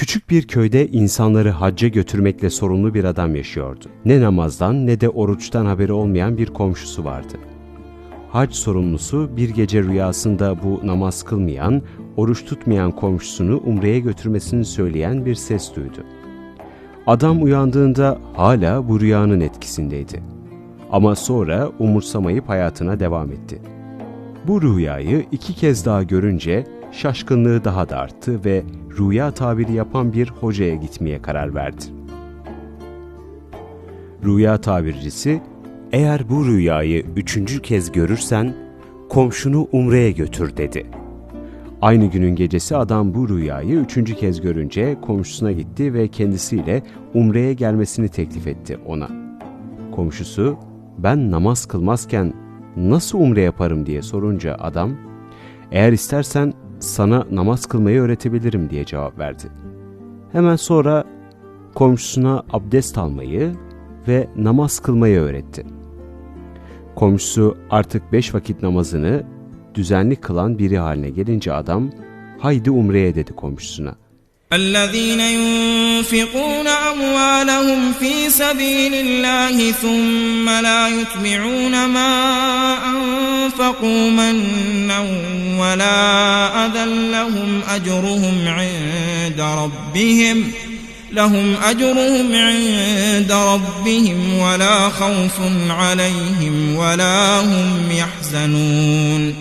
Küçük bir köyde insanları hacca götürmekle sorumlu bir adam yaşıyordu. Ne namazdan ne de oruçtan haberi olmayan bir komşusu vardı. Hac sorumlusu bir gece rüyasında bu namaz kılmayan, oruç tutmayan komşusunu umreye götürmesini söyleyen bir ses duydu. Adam uyandığında hala bu rüyanın etkisindeydi. Ama sonra umursamayıp hayatına devam etti. Bu rüyayı iki kez daha görünce şaşkınlığı daha da arttı ve rüya tabiri yapan bir hocaya gitmeye karar verdi. Rüya tabircisi, eğer bu rüyayı üçüncü kez görürsen komşunu umreye götür dedi. Aynı günün gecesi adam bu rüyayı üçüncü kez görünce komşusuna gitti ve kendisiyle umreye gelmesini teklif etti ona. Komşusu, ben namaz kılmazken nasıl umre yaparım diye sorunca adam, eğer istersen sana namaz kılmayı öğretebilirim diye cevap verdi. Hemen sonra komşusuna abdest almayı ve namaz kılmayı öğretti. Komşusu artık beş vakit namazını düzenli kılan biri haline gelince adam, haydi umreye dedi komşusuna. الذين ينفقون أموالهم في سبيل الله ثم لا يتبعون ما أنفقوا منا ولا أذى لهم أجرهم عند ربهم لهم أجرهم عند ربهم ولا خوف عليهم ولا هم يحزنون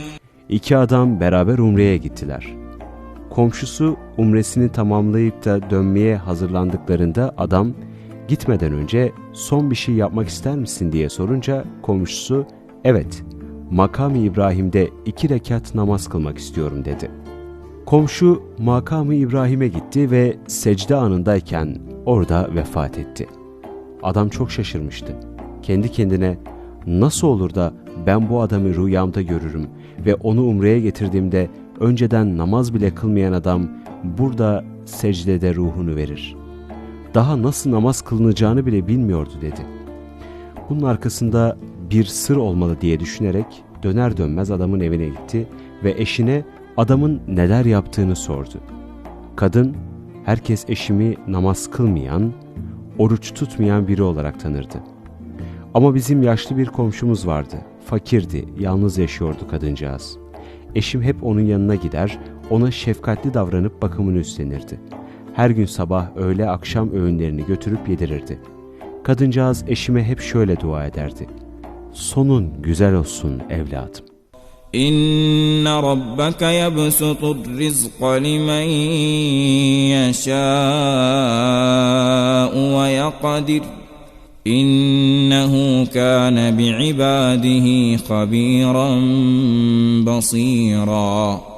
İki adam beraber umreye gittiler. Komşusu umresini tamamlayıp da dönmeye hazırlandıklarında adam gitmeden önce son bir şey yapmak ister misin diye sorunca komşusu evet makam İbrahim'de iki rekat namaz kılmak istiyorum dedi. Komşu makamı İbrahim'e gitti ve secde anındayken orada vefat etti. Adam çok şaşırmıştı. Kendi kendine nasıl olur da ben bu adamı rüyamda görürüm ve onu umreye getirdiğimde önceden namaz bile kılmayan adam burada secdede ruhunu verir. Daha nasıl namaz kılınacağını bile bilmiyordu dedi. Bunun arkasında bir sır olmalı diye düşünerek döner dönmez adamın evine gitti ve eşine adamın neler yaptığını sordu. Kadın, herkes eşimi namaz kılmayan, oruç tutmayan biri olarak tanırdı. Ama bizim yaşlı bir komşumuz vardı. Fakirdi, yalnız yaşıyordu kadıncağız. Eşim hep onun yanına gider, ona şefkatli davranıp bakımını üstlenirdi. Her gün sabah, öğle, akşam öğünlerini götürüp yedirirdi. Kadıncağız eşime hep şöyle dua ederdi. Sonun güzel olsun evladım. İnne rabbeke yebsutur rizqa limen yeşâ'u ve yakadir. إنه كان بعباده خبيرا بصيرا.